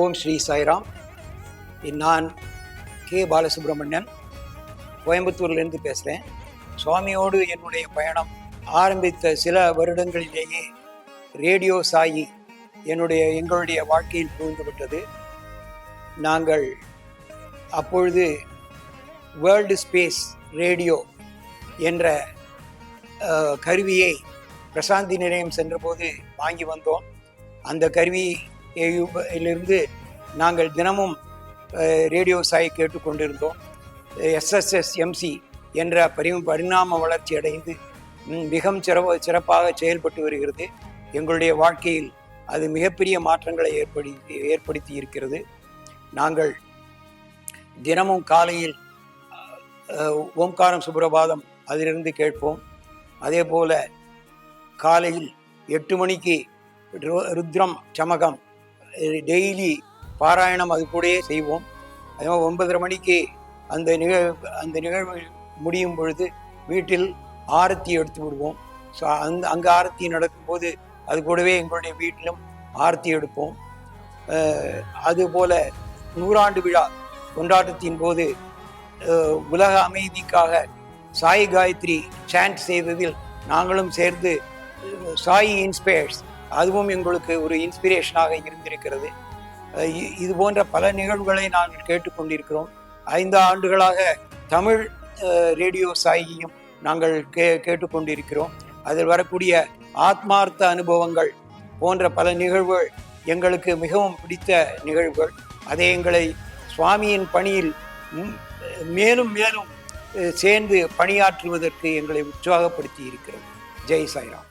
ஓம் ஸ்ரீ சாய்ராம். நான் கே பாலசுப்ரமணியன். கோயம்புத்தூர்லேருந்து பேசுகிறேன் சுவாமியோடு என்னுடைய பயணம் ஆரம்பித்த சில வருடங்களிலேயே ரேடியோ சாயி என்னுடைய எங்களுடைய வாழ்க்கையில் புகுந்துவிட்டது நாங்கள் அப்பொழுது வேர்ல்டு ஸ்பேஸ் ரேடியோ என்ற கருவியை பிரசாந்தி நிலையம் சென்றபோது வாங்கி வந்தோம். அந்த கருவி இலிருந்து நாங்கள் தினமும் ரேடியோ சாய் கேட்டுக்கொண்டிருந்தோம். எஸ்எஸ்எஸ்எம்சி என்ற பரி பரிணாம வளர்ச்சி அடைந்து மிகவும் சிறப்பு சிறப்பாக செயல்பட்டு வருகிறது. எங்களுடைய வாழ்க்கையில் அது மிகப்பெரிய மாற்றங்களை ஏற்படுத்தி ஏற்படுத்தி இருக்கிறது. நாங்கள் தினமும் காலையில் ஓம்காரம் சுப்ரபாதம் அதிலிருந்து கேட்போம். அதே போல காலையில் எட்டு மணிக்கு ரு- ருத்ரம் சமகம் டெய்லி பாராயணம் அது கூடயே செய்வோம். அதே மாதிரி ஒன்பதரை மணிக்கு அந்த நிகழ்வு அந்த நிகழ்வு முடியும் பொழுது வீட்டில் ஆரத்தி எடுத்து விடுவோம். ஸோ அந்த அங்கே ஆரத்தி நடக்கும்போது அது கூடவே எங்களுடைய வீட்டிலும் ஆரத்தி எடுப்போம். அதுபோல் அதுபோல நூறாண்டு விழா கொண்டாட்டத்தின் போது உலக அமைதிக்காக சாய் காயத்ரி சாண்ட் செய்ததில் நாங்களும் சேர்ந்து சாய் இன்ஸ்பயர்ஸ் அதுவும் எங்களுக்கு ஒரு இன்ஸ்பிரேஷனாக இருந்திருக்கிறது. இ- இது போன்ற பல நிகழ்வுகளை நாங்கள் கேட்டுக்கொண்டிருக்கிறோம். ஐந்து ஆண்டுகளாக தமிழ் ரேடியோ சாயியும் நாங்கள் கே கேட்டுக்கொண்டிருக்கிறோம். அதில் வரக்கூடிய ஆத்மார்த்த அனுபவங்கள் போன்ற பல நிகழ்வுகள் எங்களுக்கு மிகவும் பிடித்த நிகழ்வுகள். அதை எங்களை சுவாமியின் பணியில் மேலும் மேலும் சேர்ந்து பணியாற்றுவதற்கு எங்களை உற்சாகப்படுத்தி இருக்கிறது ஜெய் சாய்ராம்.